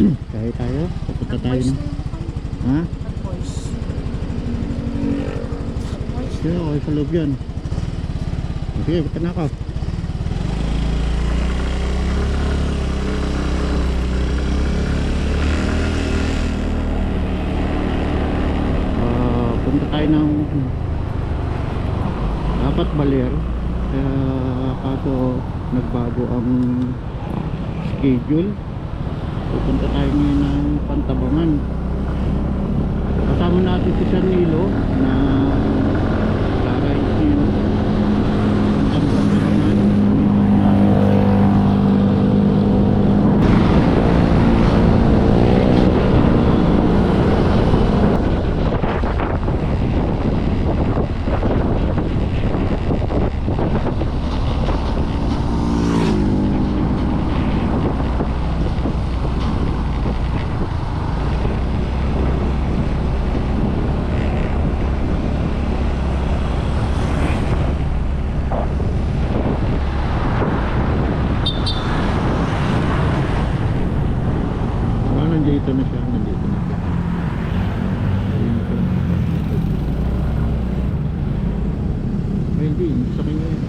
Kaya tayo? Pupunta tayo yun. Ha? Nag-voice. Sige, okay sa loob yan. Sige, punta na ako. Ah, punta tayo ng dapat baler kaya kaso nagbago ang schedule pupunta tayo ngayon ng Pantabangan. Kasama natin si San Nilo na Taray Sino ang Pantabangan Ah, nandito na siya, nandito na siya. Ayun na siya. Ay, hindi, hindi sa kanya yun.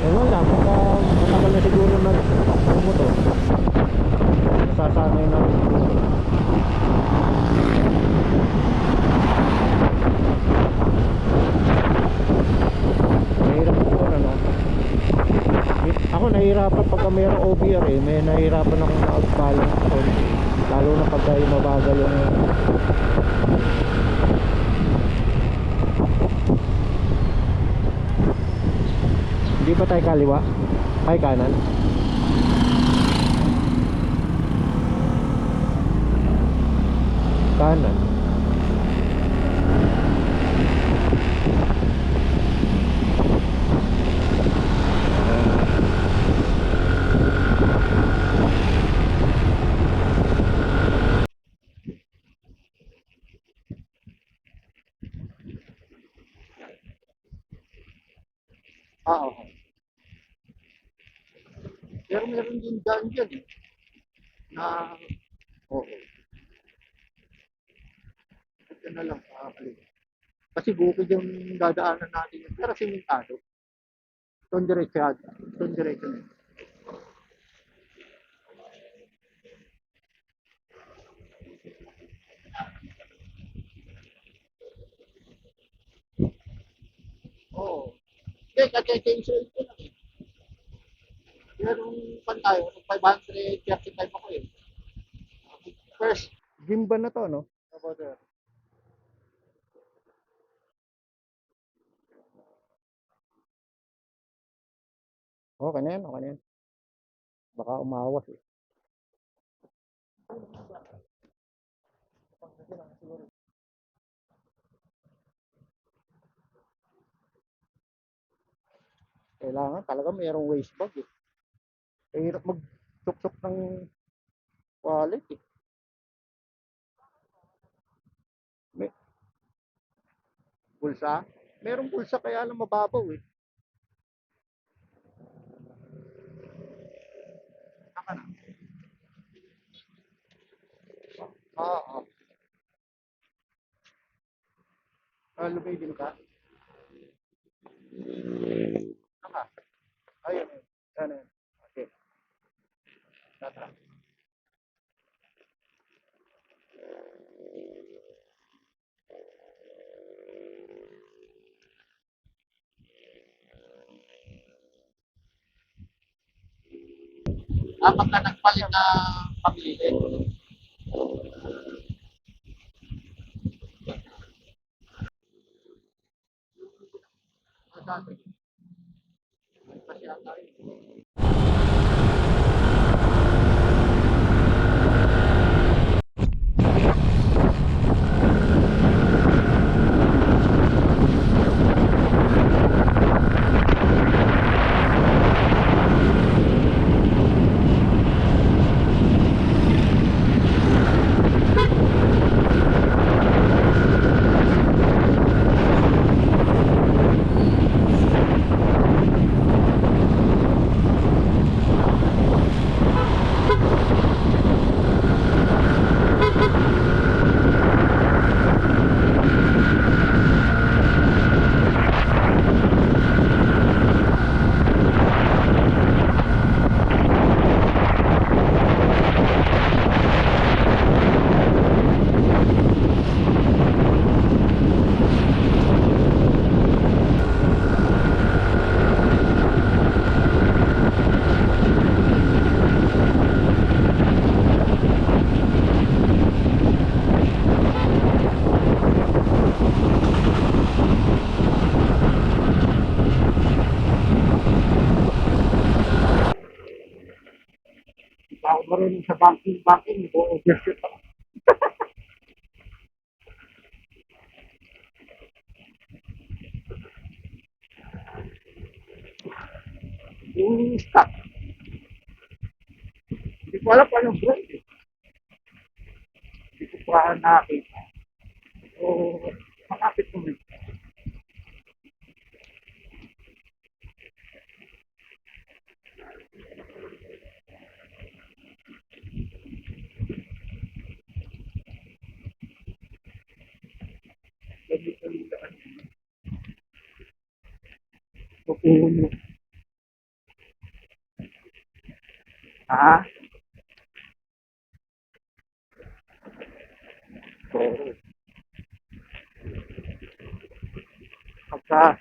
Ewan lang, baka matagal na siguro na motor. Nasasanay na rin siguro. Mahirap siguro, no? Ako nahihirapan pagka mayroong OBR eh. May nahihirapan akong na-balance konti. Lalo na pagka yung mabagal yung Hindi pa tayo kaliwa? Ay kanan? Kanan? Ah, okay. Pero meron din dyan eh. Na, oo. Ito na lang pakakalit. Kasi bukid yung dadaanan natin yun. Pero simentado. Itong diretsyo. Itong diretsyo na. yun. Oo. Hindi, kaka-change oil ko lang eh. Merong pan tayo, 535 ako eh. First, Gimba na to, no? About there. Okay na yan, okay na yan. Baka umawas eh. Kailangan talaga mayroong waste bag eh. Mahirap mag-tuk-tuk ng wallet eh. May bulsa? Merong bulsa kaya lang mababaw eh. Saka na. Oo. Ah, lumay din ka? Saka. Ayun. Yan yun. Tata. Apat na nagpalit na pamili. Dati. Kasi ata yun. marunong sa banking, banking, nag-overshoot ako. Yung stock. Hindi ko alam paano brand eh. Hindi ko pa nakakita. So, makapit ko rin. Ganito yung daan. Pupuno. Ha? Oo. Pagka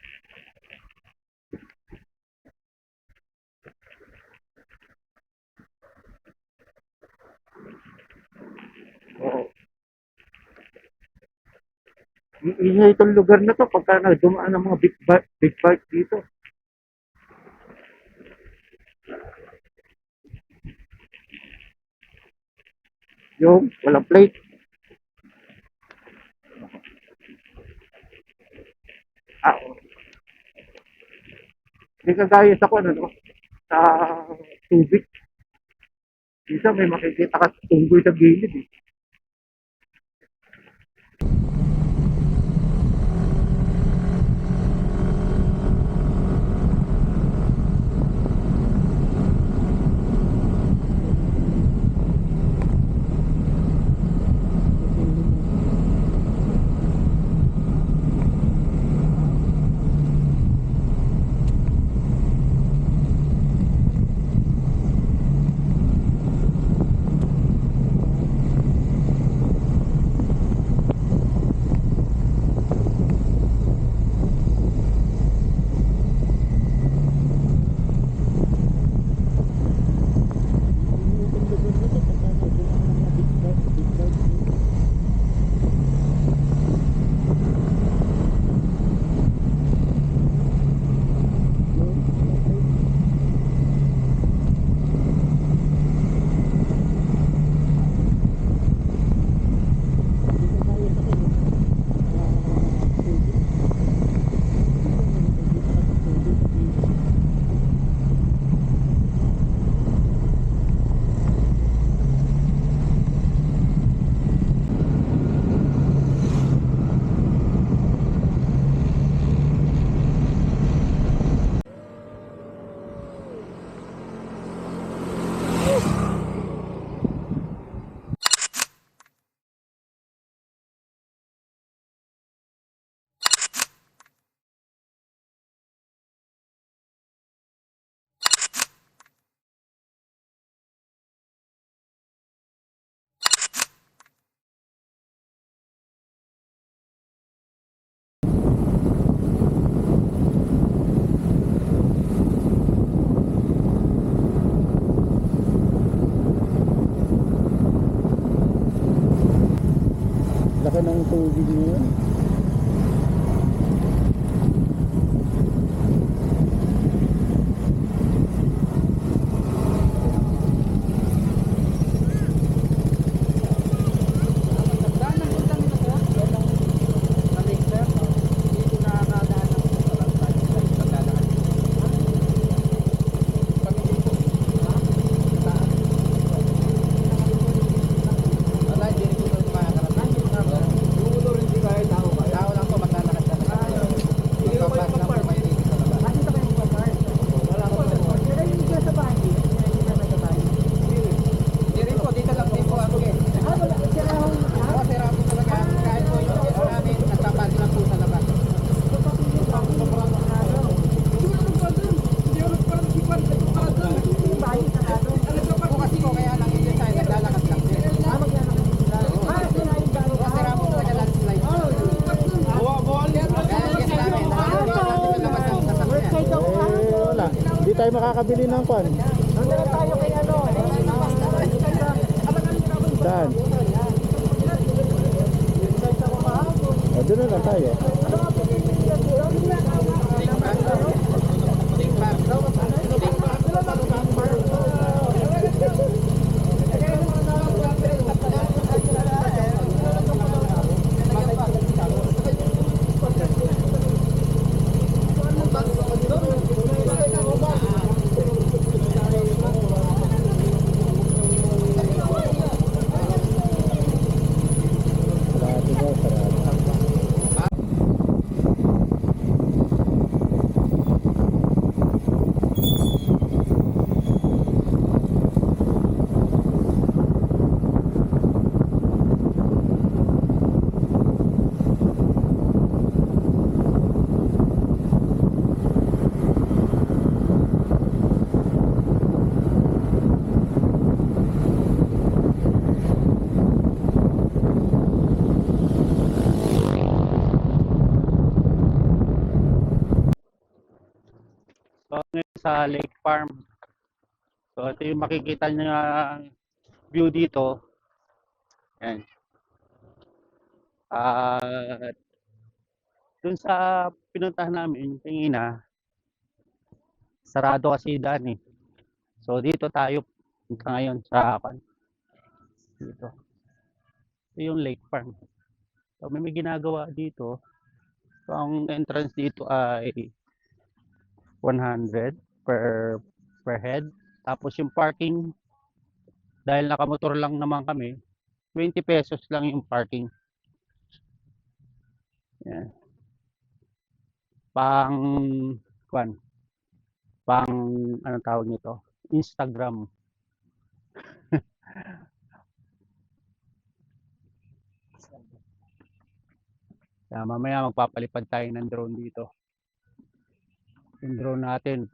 Oo. Iingay itong lugar na to pagka nagdumaan ng mga big bike, big bike dito. Yung walang plate. Ah, oo. Hindi kagaya sa kung ano, no? sa tubig. Minsan may makikita ka sa tunggoy sa gilid eh. Laki ng tubig ngayon. Eh, wala. Hindi tayo makakabili ng kwan. Saan? O, doon na lang tayo. Sa Lake Farm. So ito yung makikita niyo view dito. Yan. At dun sa pinuntahan namin, tingina, sarado kasi daan eh. So dito tayo ngayon sa kan- dito. Ito yung Lake Farm. So may, may ginagawa dito. So ang entrance dito ay 100 per per head. Tapos yung parking dahil nakamotor lang naman kami, 20 pesos lang yung parking. Yan. Pang kwan. Pang anong tawag nito? Instagram. Kaya mamaya magpapalipad tayo ng drone dito. Yung drone natin,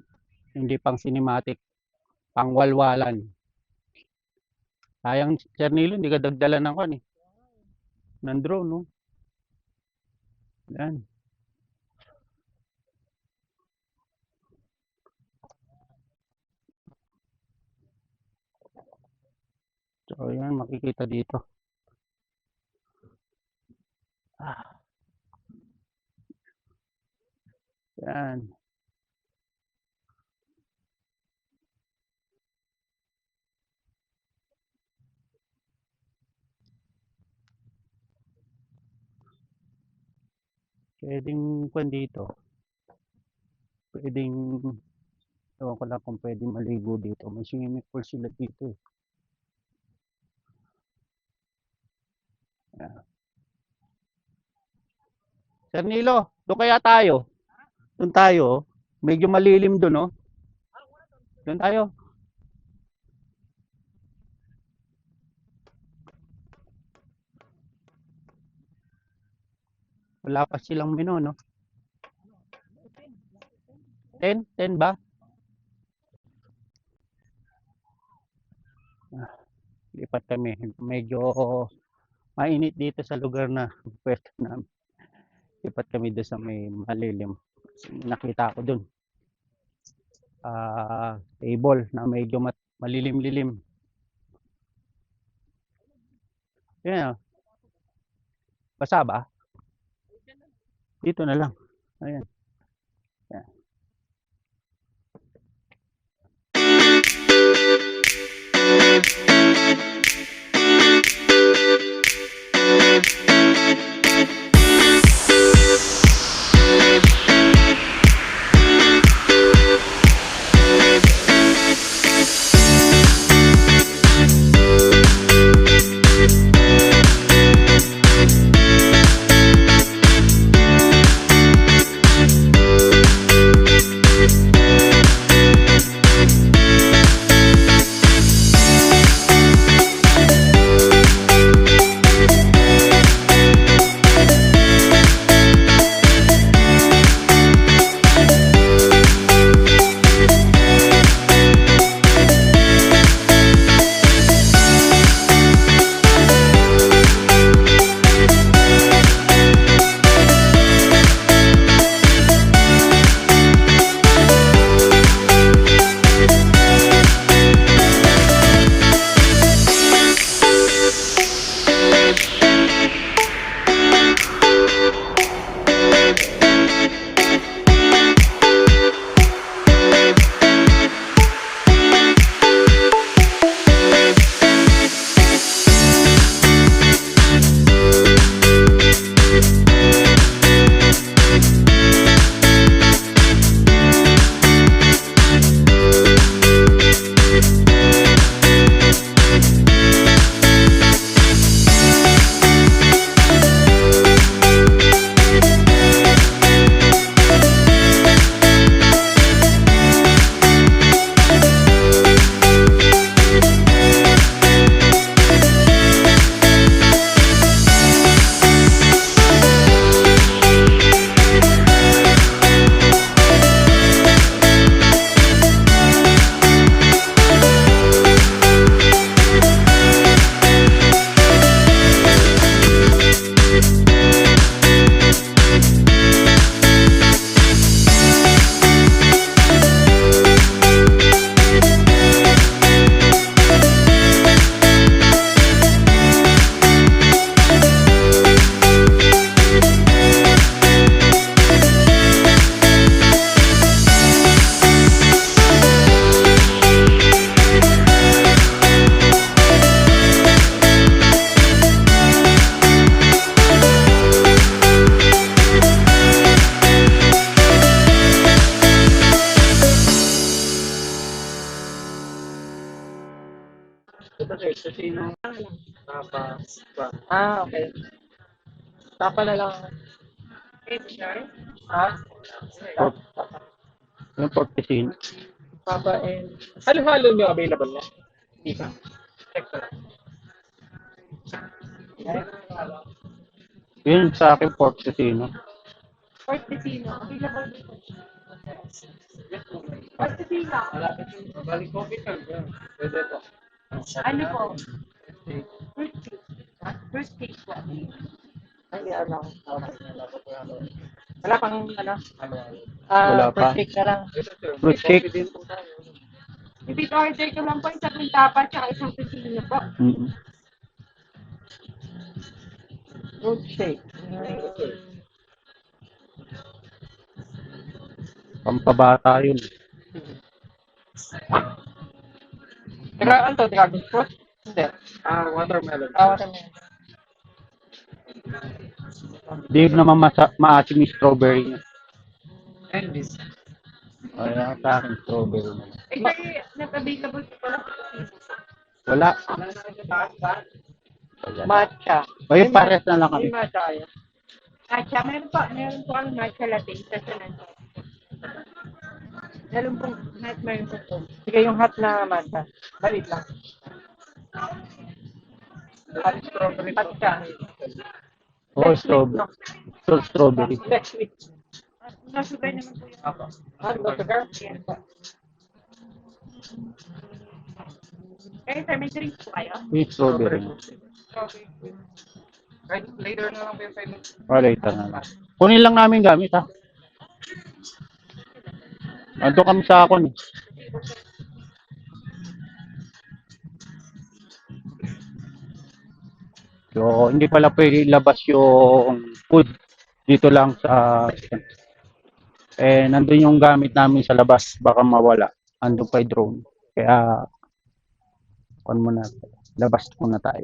hindi pang cinematic, pang walwalan. Sayang, Chernilo, hindi ka dagdalan ng kan eh. Ng drone, no? Yan. So, yan, makikita dito. Ah. Yan. Pwedeng kwan dito. Pwedeng ewan ko lang kung pwedeng maligo dito. May swimming pool sila dito eh. Yan. Sir Nilo, doon kaya tayo? Doon tayo. oh. Medyo malilim doon, oh. Doon tayo. Wala pa silang menu, no? 10? 10 ba? Ah, lipat kami. Medyo mainit dito sa lugar na pwesto namin. Lipat kami doon sa may malilim. Nakita ko doon. Ah, table na medyo mat- malilim-lilim. Yan. oh. Basa ba? Dito na lang. Ayan. Ah, okay. Tapa na lang. Ha? Pork. Yung pork piscine. Papa and... Halo-halo nyo available na? Hindi pa. Check ko lang. Yun sa akin pork piscine. Pork Tocino. Available dito. Pork Tocino. Balik coffee ka. Pwede po. Ano po? Fruit cake. Fruit cake po. Ay, ano. Wala pang ano? Ah, Wala pa. fruit cake na lang. Fruit cake. Repeat order ko lang po isang tapa at isang Tocino po. Mm. Fruit shake. Pampabata yun. Teka, ano to? Dragon fruit? Hindi. Ah, watermelon. Ah, watermelon. Hindi naman masa, maasim yung strawberry niya. And this. Kaya sa akin strawberry na. Eh, kasi nag-available pala po Wala. Matcha. Ayun, pares na lang kami. May matcha kayo. Matcha, meron po, meron po ang matcha latte sa sanan. Meron po, met, meron po po. Sige, yung hot na matcha. Balit lang. Hot strawberry matcha. Oh, strawberry. So, strawberry. Next week. Nasugay naman po yung Ako. Hot no sugar? Eh, sir, may drink po kayo? Yung strawberry. Okay. Right, later na lang po yung payment. Oh, later na lang. Kunin lang namin gamit, ha? Ando kami sa akon. So, hindi pala pwede ilabas yung food dito lang sa eh nandun yung gamit namin sa labas. Baka mawala. Andun pa yung drone. Kaya kon muna. Labas muna tayo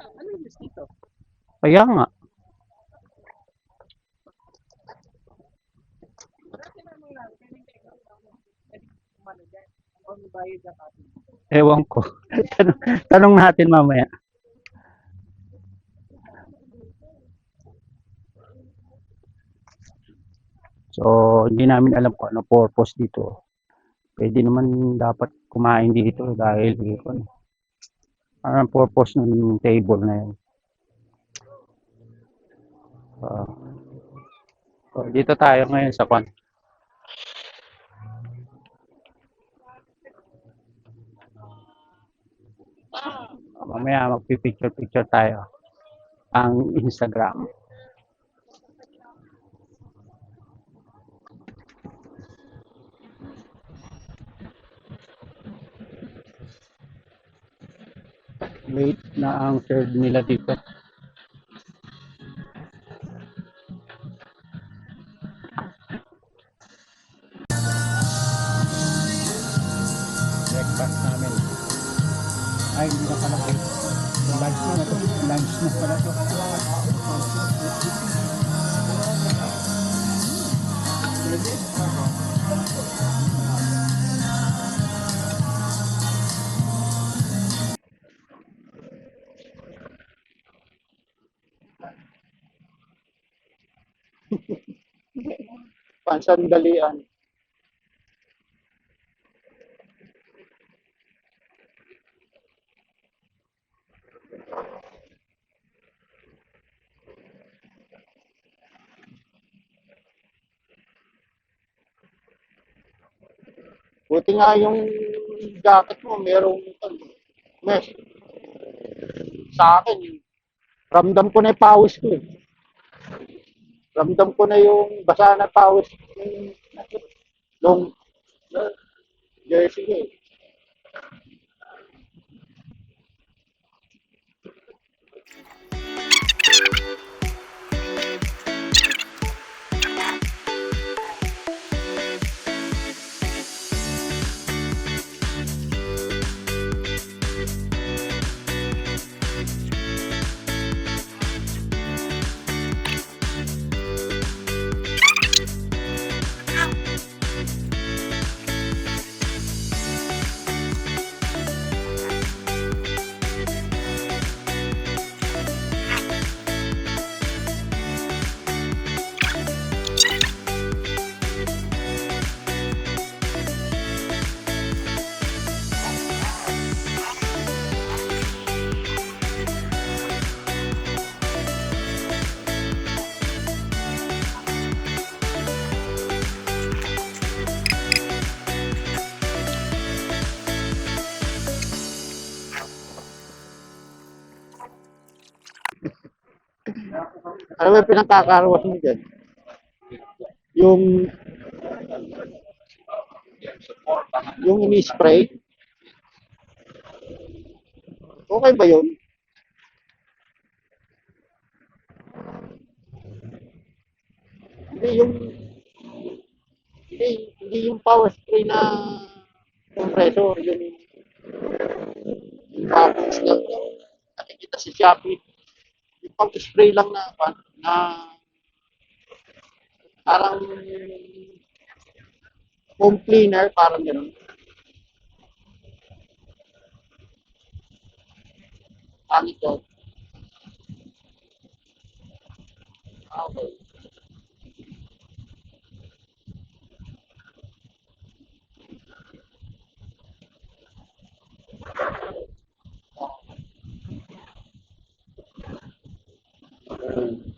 Yan. Kaya nga. Ewan ko. tanong, tanong natin mamaya. So, hindi namin alam kung ano purpose dito. Pwede naman dapat kumain dito dahil dito. Ang purpose ng table na yun? Ah. so, dito tayo ngayon sa kwan. Mamaya magpipicture-picture tayo ang Instagram. Late na ang serve nila dito. Pansandalian. Buti nga yung jacket mo, merong ano, mesh. Sa akin, ramdam ko na yung pawis ko eh. Ramdam ko na yung basa na pawis ng long jersey ko eh. Alam mo yung pinagkakaroon mo dyan? Yung yung ini-spray. Okay ba yun? Hindi yung hindi, hindi yung power spray na compressor, yung yung tapos lang na nakikita sa Shopee yung pang-spray lang na, pa, na parang home cleaner, parang gano'n. Pangit yun. Okay. Amen.